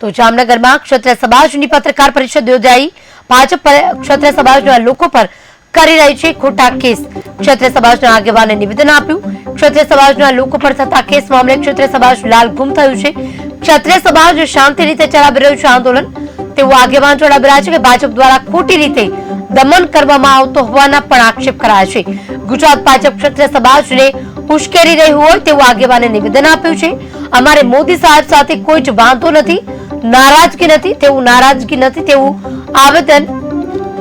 તો જામનગરમાં ક્ષત્રિય સમાજની પત્રકાર પરિષદ યોજાઈ. ભાજપ ક્ષત્રિય સમાજના લોકો પર કરી રહી છે ખોટા કેસ. ક્ષત્રિય સમાજના આગેવાને નિવેદન આપ્યું. ક્ષત્રિય સમાજના લોકો પર થતા કેસ મામલે ક્ષત્રિય સમાજ લાલ ગુમ થયું છે. ક્ષત્રિય સમાજ શાંતિ રીતે ચલાવી રહ્યું છે આંદોલન તેવું આગેવાન જણાવી રહ્યા છે કે ભાજપ દ્વારા ખોટી રીતે દમન કરવામાં આવતો હોવાના પણ આક્ષેપ કરાયા છે. ગુજરાત ભાજપ ક્ષત્રિય સમાજને ઉશ્કેરી રહ્યું હોય તેવું આગેવાને નિવેદન આપ્યું છે. અમારે મોદી સાહેબ સાથે કોઈ જ વાંધો નથી. નારાજગી નથી, તેવું નારાજગી નથી, તેવું આવેદન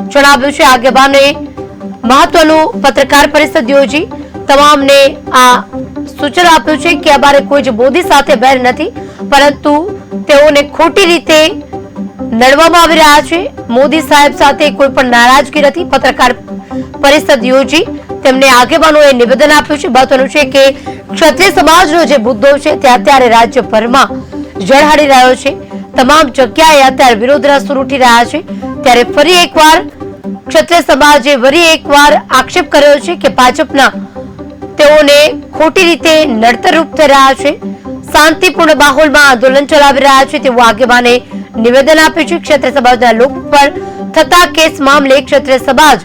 જણાવ્યું છે આગેવાને. મહત્વનું પત્રકાર પરિષદ યોજી. તમામને આ સૂચન આપ્યું છે કે અમારે કોઈ જ મોદી સાથે બેર નથી, પરંતુ તેઓને ખોટી રીતે લડવામાં આવી રહ્યા છે. મોદી સાહેબ સાથે કોઈ પણ નારાજગી નથી, પત્રકાર પરિષદ યોજી. તેમને આગેવાનોએ નિવેદન આપ્યું છે. મહત્વનું છે કે ક્ષત્રિય સમાજનો જે મુદ્દો છે, તે અત્યારે રાજ્યભરમાં ઝળહળી રહ્યો છે. તમામ જગ્યાએ અત્યારે વિરોધ રસ્તો ઉઠી રહ્યા છે. ત્યારે ફરી એકવાર ક્ષત્રિય સમાજે ફરી એકવાર આક્ષેપ કર્યો છે કે ભાજપના તેઓને ખોટી રીતે નડતરરૂપ થઈ રહ્યા છે. શાંતિપૂર્ણ માહોલમાં આંદોલન ચલાવી રહ્યા છે. તેવું આગેવાને નિવેદન આપ્યું છે. ક્ષત્રિય સમાજના લોક પર થતા કેસ મામલે ક્ષત્રિય સમાજ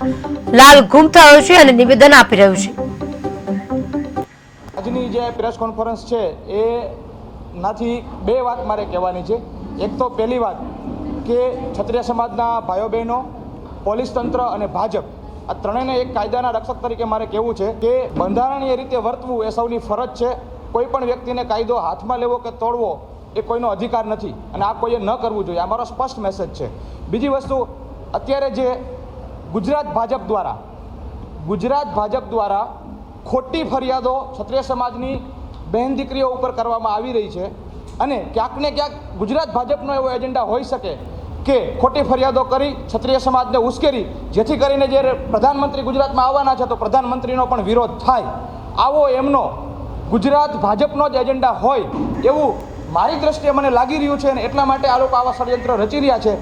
લાલ ગુમ થયો છે અને નિવેદન આપી રહ્યું છે. આજની જે પ્રેસ કોન્ફરન્સ છે, એ નાથી બે વાત મારે કહેવાની છે. એક તો પહેલી વાત કે ક્ષત્રિય સમાજના ભાઈઓ બહેનો, પોલીસ તંત્ર અને ભાજપ, આ ત્રણેયને એક કાયદાના રક્ષક તરીકે મારે કહેવું છે કે બંધારણીય રીતે વર્તવું એ સૌની ફરજ છે. કોઈ પણ વ્યક્તિને કાયદો હાથમાં લેવો કે તોડવો એ કોઈનો અધિકાર નથી અને આ કોઈએ ન કરવું જોઈએ. આ મારો સ્પષ્ટ મેસેજ છે. બીજી વસ્તુ, અત્યારે જે ગુજરાત ભાજપ દ્વારા, ગુજરાત ભાજપ દ્વારા ખોટી ફરિયાદો ક્ષત્રિય સમાજની બહેન દીકરીઓ ઉપર કરવામાં આવી રહી છે. અને ક્યાંક ને ક્યાંક ગુજરાત ભાજપનો એવો એજન્ડા હોઈ શકે કે ખોટી ફરિયાદો કરી ક્ષત્રિય સમાજને ઉશ્કેરી, જેથી કરીને જે પ્રધાનમંત્રી ગુજરાતમાં આવવાના છે તો પ્રધાનમંત્રીનો પણ વિરોધ થાય. આવો એમનો ગુજરાત ભાજપનો જ એજન્ડા હોય એવું મારી દ્રષ્ટિએ મને લાગી રહ્યું છે અને એટલા માટે આ લોકો આવા ષડયંત્ર રચી રહ્યા છે.